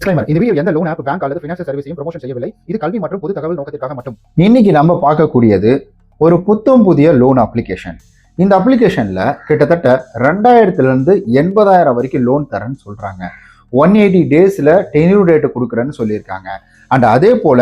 Disclaimer இந்த video எந்த loan app bank அல்லது ஃபினான்ஷியல் சர்வீஸையும் ப்ரொமோஷன் செய்யவில்லை. இது கல்வி மற்றும் பொது தகவல் நோக்கத்திற்காக மட்டும். இன்னைக்கு நம்ம பார்க்கக்கூடியது ஒரு புத்தம் புதிய லோன் அப்ளிகேஷன் இந்த அப்ளிகேஷன்ல கிட்டத்தட்ட ரெண்டாயிரத்துலேருந்து எண்பதாயிரம் வரைக்கும் லோன் தரேன்னு சொல்கிறாங்க ஒன் எயிட்டி டேஸில் டென்யூர் டேட் கொடுக்குறேன்னு சொல்லியிருக்காங்க. அண்ட் அதே போல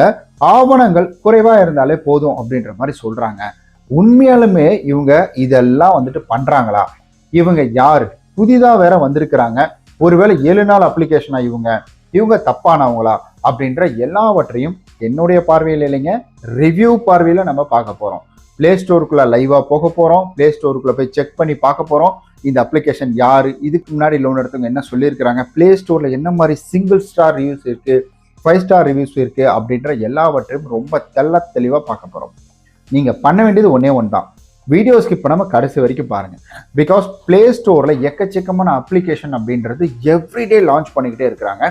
ஆவணங்கள் குறைவாக இருந்தாலே போதும் அப்படின்ற மாதிரி சொல்கிறாங்க உண்மையாலுமே இவங்க இதெல்லாம் வந்துட்டு பண்ணுறாங்களா இவங்க யார்? புதிதாக வேற வந்திருக்கிறாங்க. ஒருவேளை ஏழு நாள் அப்ளிகேஷனா இவங்க? இவங்க தப்பானவங்களா அப்படின்ற எல்லாவற்றையும் என்னுடைய பார்வையில் இல்லைங்க ரிவ்யூ பார்வையில் நம்ம பார்க்க போகிறோம் பிளே ஸ்டோருக்குள்ளே லைவாக போக போகிறோம் பிளே ஸ்டோருக்குள்ளே போய் செக் பண்ணி பார்க்க போகிறோம் இந்த அப்ளிகேஷன் யார்? இதுக்கு முன்னாடி லோன் எடுத்தவங்க என்ன சொல்லியிருக்கிறாங்க? பிளே ஸ்டோரில் என்ன மாதிரி சிங்கிள் ஸ்டார் ரிவ்யூஸ் இருக்குது ஃபைவ் ஸ்டார் ரிவ்யூஸ் இருக்குது அப்படின்ற எல்லாவற்றையும் ரொம்ப தெள்ள தெளிவாக பார்க்க போகிறோம் நீங்கள் பண்ண வேண்டியது ஒன்றே ஒன்று தான் வீடியோ ஸ்கிப் பண்ணாமல் கடைசி வரைக்கும் பாருங்கள் பிகாஸ் பிளே ஸ்டோரில் எக்கச்சக்கமான அப்ளிகேஷன் அப்படின்றது எவ்ரிடே லான்ச் பண்ணிக்கிட்டே இருக்கிறாங்க.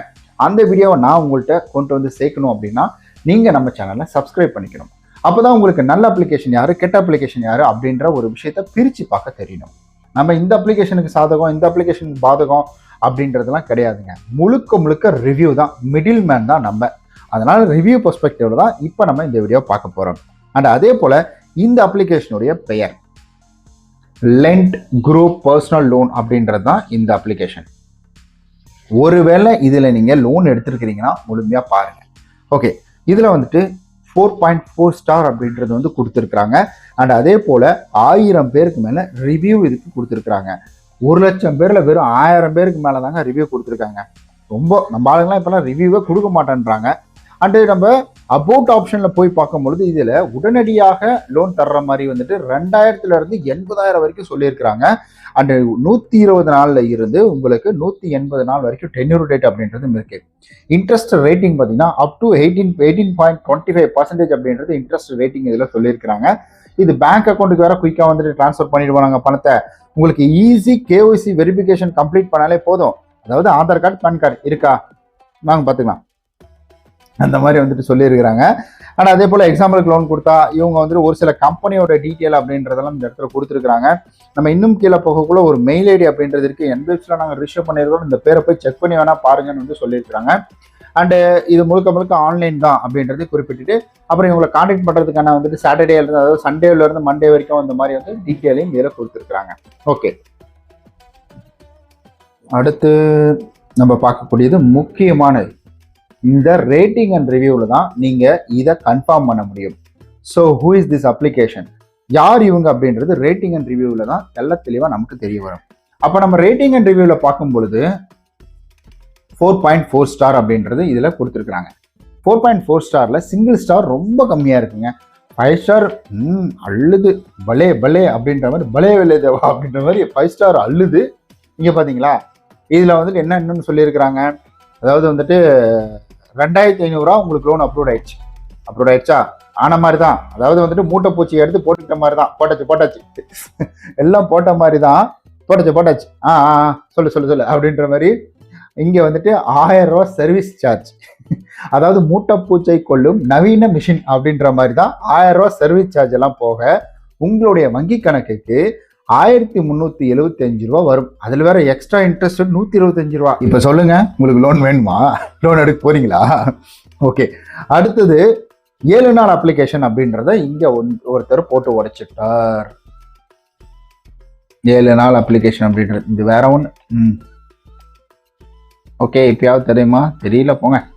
அந்த வீடியோவை நான் உங்கள்கிட்ட கொண்டு வந்து சேர்க்கணும் அப்படின்னா நீங்கள் நம்ம சேனலை சப்ஸ்கிரைப் பண்ணிக்கணும். அப்போ தான் உங்களுக்கு நல்ல அப்ளிகேஷன் யார் கெட்ட அப்ளிகேஷன் யார் அப்படின்ற ஒரு விஷயத்த பிரித்து பார்க்க தெரியணும் நம்ம இந்த அப்ளிகேஷனுக்கு சாதகம் இந்த அப்ளிகேஷனுக்கு பாதகம் அப்படின்றதெல்லாம் கிடையாதுங்க. முழுக்க முழுக்க ரிவ்யூ தான் மிடில் மேன் தான் நம்ம. அதனால் ரிவ்யூ பெர்ஸ்பெக்டிவ்ல தான் இப்போ நம்ம இந்த வீடியோ பார்க்க போகிறோம் அண்ட் அதே போல் இந்த அப்ளிகேஷனுடைய பெயர். லென்ட் குரூப் பர்சனல் லோன் அப்படின்றது தான் இந்த அப்ளிகேஷன் ஒருவேளை இதில் நீங்கள் லோன் எடுத்திருக்கிறீங்கன்னா முழுமையாக பாருங்கள் ஓகே இதில் வந்துட்டு ஃபோர் பாயிண்ட் ஃபோர் ஸ்டார் அப்படின்றது வந்து கொடுத்துருக்குறாங்க. அண்ட் அதே போல் ஆயிரம் பேருக்கு மேலே ரிவ்யூ இதுக்கு கொடுத்துருக்குறாங்க. ஒரு லட்சம் பேரில் வெறும் ஆயிரம் பேருக்கு மேலே தாங்க ரிவ்யூ கொடுத்துருக்காங்க. ரொம்ப நம்ம ஆளுங்களாம் இப்போலாம் ரிவ்யூவே கொடுக்க மாட்டேன்றாங்க. அண்டு நம்ம அபவுட் ஆப்ஷனில் போய் பார்க்கும்பொழுது இதில் உடனடியாக லோன் தர்ற மாதிரி வந்துட்டு ரெண்டாயிரத்துலேருந்து எண்பதாயிரம் வரைக்கும் சொல்லியிருக்கிறாங்க. அண்டு நூற்றி இருபது நாளில் இருந்து உங்களுக்கு நூற்றி எண்பது நாள் வரைக்கும் டென்யூர் டேட் அப்படின்றது இருக்குது இன்ட்ரெஸ்ட் ரேட்டிங் பார்த்தீங்கன்னா up to eighteen eighteen point twenty five percentage அப்படின்றது இன்ட்ரெஸ்ட் ரேட்டிங் இதில் சொல்லியிருக்கிறாங்க. இது பேங்க் அக்கௌண்ட்டுக்கு வேற குயிக்காக வந்துட்டு ட்ரான்ஸ்ஃபர் பண்ணிடுவாங்க பணத்தை. உங்களுக்கு ஈஸி கேஒய்சி வெரிஃபிகேஷன் கம்ப்ளீட் பண்ணாலே போதும். அதாவது ஆதார் கார்டு பேன் கார்டு இருக்கா? வாங்க பார்த்துக்கலாம். அந்த மாதிரி வந்துட்டு சொல்லியிருக்கிறாங்க. ஆனால் அதே போல் எக்ஸாம்பிளுக்கு லோன் கொடுத்தா இவங்க வந்துட்டு ஒரு சில கம்பெனியோட டீட்டெயில் அப்படின்றதெல்லாம் இந்த இடத்துல கொடுத்துருக்குறாங்க. நம்ம இன்னும் கீழே போகக்குள்ள ஒரு மெயில் ஐடி அப்படின்றது இருக்கு என்பிஎஃப்ல நாங்கள் ரிஜிஸ்டர் பண்ணியிருக்கோம் இந்த பேரை போய் செக் பண்ணி வேணால் பாருங்கன்னு வந்து சொல்லியிருக்கிறாங்க. அண்டு இது முழுக்க முழுக்க ஆன்லைன் தான் அப்படின்றது குறிப்பிட்டுட்டு அப்புறம் இவங்களை காண்டாக்ட் பண்ணுறதுக்கான வந்துட்டு சாட்டர்டேலேருந்து அதாவது சண்டேலேருந்து மண்டே வரைக்கும் அந்த மாதிரி வந்து டீட்டெயிலையும் இதில் கொடுத்துருக்குறாங்க. ஓகே அடுத்து நம்ம பார்க்கக்கூடியது முக்கியமானது இந்த ரேட்டிங் அண்ட் ரிவ்யூவில் தான் நீங்கள் இதை கன்ஃபார்ம் பண்ண முடியும். So who is this application யார் இவங்க அப்படின்றது ரேட்டிங் அண்ட் ரிவ்யூவில் தான் தெல்ல தெளிவாக நமக்கு தெரிய வரும். அப்போ நம்ம ரேட்டிங் அண்ட் ரிவ்யூவில் பார்க்கும் பொழுது ஃபோர் பாயிண்ட் ஃபோர் ஸ்டார் அப்படின்றது இதில் கொடுத்துருக்குறாங்க. ஃபோர் பாயிண்ட் ஃபோர் ஸ்டாரில் சிங்கிள் ஸ்டார் ரொம்ப கம்மியாக இருக்குங்க. ஃபைவ் ஸ்டார் ம் அள்ளுது பலே பலே அப்படின்ற மாதிரி பலே விலே தேவா அப்படின்ற மாதிரி ஃபைவ் ஸ்டார் அழுது. இங்கே பார்த்தீங்களா இதில் வந்துட்டு என்ன என்னன்னு சொல்லியிருக்கிறாங்க? அதாவது வந்துட்டு ரெண்டாயிரத்தி ஐநூறுரூவா உங்களுக்கு லோன் அப்ரூவ் ஆயிடுச்சு. அப்ரூவ் ஆயிடுச்சா? ஆன மாதிரி தான் அதாவது வந்துட்டு மூட்டை பூச்சி எடுத்து போட்டுக்கிட்ட மாதிரி தான் போட்டாச்சு போட்டாச்சு. எல்லாம் போட்ட மாதிரி தான் போட்டாச்சு போட்டாச்சு. ஆ ஆ சொல்லு சொல்லு சொல்லு. அப்படின்ற மாதிரி இங்கே வந்துட்டு ஆயிரம் ரூபா சர்வீஸ் சார்ஜ் அதாவது மூட்டை பூச்சை கொள்ளும் நவீன மிஷின் அப்படின்ற மாதிரி தான் ஆயிரம் ரூபா சர்வீஸ் சார்ஜ் எல்லாம் போக உங்களுடைய வங்கி கணக்குக்கு ஆயிரத்தி முந்நூற்றி எழுபத்தி அஞ்சு ரூபா வரும். அதில் வேற எக்ஸ்ட்ரா இன்ட்ரெஸ்ட் நூற்றி இருபத்தஞ்சு ரூபா. இப்போ சொல்லுங்க உங்களுக்கு லோன் வேணுமா? லோன் எடுக்க போறீங்களா? ஓகே அடுத்தது ஏழு நாள் அப்ளிகேஷன் அப்படின்றத இங்கே ஒன்- ஒருத்தர் போட்டு உடைச்சிட்டார். ஏழு நாள் அப்ளிகேஷன் அப்படின்றது இது வேற ஒன்று ம். ஓகே இப்பயாவது தெரியுமா? தெரியல போங்க.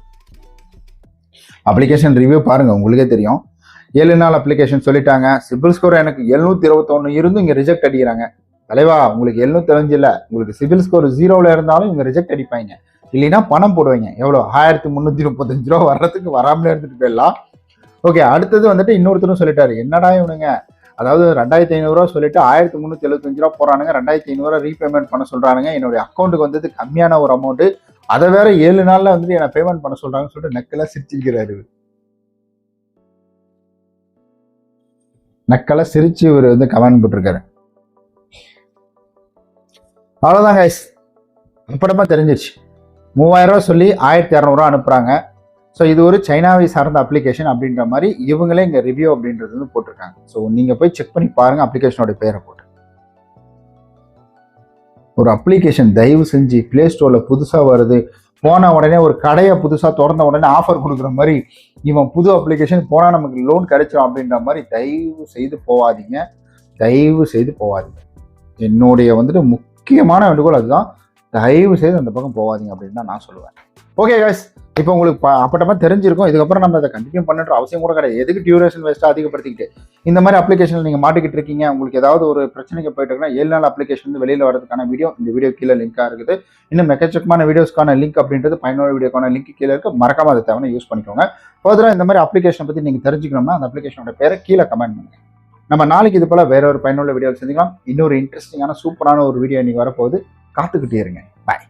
அப்ளிகேஷன் ரிவ்யூ பாருங்க உங்களுக்கே தெரியும். ஏழு நாள் அப்ளிகேஷன் சொல்லிட்டாங்க. சிபில் ஸ்கோர் எனக்கு எழுநூத்தி இருபத்தொன்னு இருந்து இங்க ரிஜெக்ட் அடிக்கிறாங்க. தலைவா உங்களுக்கு எழுநூத்தி அஞ்சு இல்ல. உங்களுக்கு சிபில் ஸ்கோர் ஜீரோல இருந்தாலும் இவங்க ரிஜெக்ட் அடிப்பாங்க. இல்லைன்னா பணம் போடுவாங்க. எவ்வளோ ஆயிரத்தி முந்நூற்றி முப்பத்தஞ்சு ரூபா வர்றதுக்கு வராமலே இருந்துட்டு போயிடலாம். ஓகே அடுத்தது வந்துட்டு இன்னொருத்தரும் சொல்லிட்டாரு. என்னடா இவனுங்க? அதாவது ரெண்டாயிரத்தி ஐநூறுரூவா சொல்லிட்டு ஆயிரத்தி முந்நூற்றி எழுபத்தஞ்சு ரூபா போகிறானுங்க ரெண்டாயிரத்தி ஐநூறுரூவா ரீபேமெண்ட் பண்ண சொல்கிறானுங்க என்னுடைய அக்கௌண்ட்டுக்கு வந்தது கம்மியான ஒரு அமௌண்ட்டு அதை வேற ஏழு நாளில் வந்துட்டு என்னை பேமெண்ட் பண்ண சொல்கிறாங்கன்னு சொல்லிட்டு நெக்கெல்லாம் சிரிச்சிருக்கிறாரு நக்கலாக சிரித்து சிரிச்சு இவர் வந்து கமெண்ட் போட்டிருக்காரு. அவ்வளோதான் கைஸ் அப்புறமா தெரிஞ்சிருச்சு. மூவாயிரம் ரூபா சொல்லி ஆயிரத்தி இரநூறுவா அனுப்புறாங்க. ஸோ இது ஒரு சைனாவை சார்ந்த அப்ளிகேஷன் அப்படின்ற மாதிரி இவங்களே இங்கே ரிவ்யூ அப்படின்றது வந்து போட்டிருக்காங்க. ஸோ நீங்கள் போய் செக் பண்ணி பாருங்க அப்ளிகேஷனோட பேரை போட்டு. ஒரு அப்ளிகேஷன் தயவு செஞ்சு ப்ளே ஸ்டோரில் புதுசாக வருது. போன உடனே ஒரு கடையை புதுசாக திறந்த உடனே ஆஃபர் கொடுக்குற மாதிரி இவன் புது அப்ளிகேஷன் போனால் நமக்கு லோன் கிடைச்சிடும் அப்படின்ற மாதிரி தயவு செய்து போகாதீங்க தயவு செய்து போகாதீங்க என்னுடைய வந்துட்டு முக்கியமான வேண்டுகோள் அதுதான். தயவு செய்து அந்த பக்கம் போகாதீங்க அப்படின்னு தான் நான் சொல்லுவேன். ஓகே கைஸ் இப்போ உங்களுக்கு ப- அப்பட்டமா தெரிஞ்சிருக்கும். இதுக்கப்புறம் நம்ம அதை கண்டினியூ பண்ணுற அவசியம் கூட கிடையாது. எதுக்கு டியூரேஷன் வேஸ்ட்டாக அதிகப்படுத்திக்கிட்டு? இந்த மாதிரி அப்ளிகேஷன் நீங்கள் மாட்டிக்கிட்டு இருக்கீங்க. உங்களுக்கு ஏதாவது ஒரு பிரச்சனைக்கு போயிட்டு இருக்குன்னா ஏழு நாள் அப்ளிகேஷன் வந்து வெளியில் வரதுக்கான வீடியோ இந்த வீடியோ கீழே லிங்காக இருக்குது. இன்னும் எக்கச்சக்கமான வீடியோஸ்க்கான லிங்க் அப்படின்றது பயனுள்ள வீடியோக்கான லிங்க் கீழே இருக்குது மறக்காம அதை தேவை யூஸ் பண்ணிக்கோங்க. ஃபர்தராக இந்த மாதிரி அப்ளிகேஷன் பற்றி நீங்கள் தெரிஞ்சுக்கணும்னா அந்த அப்ளிகேஷனோட பேரை கீழே கமெண்ட் பண்ணுங்க. நம்ம நாளைக்கு இது போல் வேற ஒரு பயனுள்ள வீடியோ செஞ்சுக்கலாம் இன்னொரு இன்ட்ரெஸ்டிங்கான சூப்பரான ஒரு வீடியோ இன்னைக்கு வரப்போகுது. காத்துக்கிட்டே இருங்க. பாய்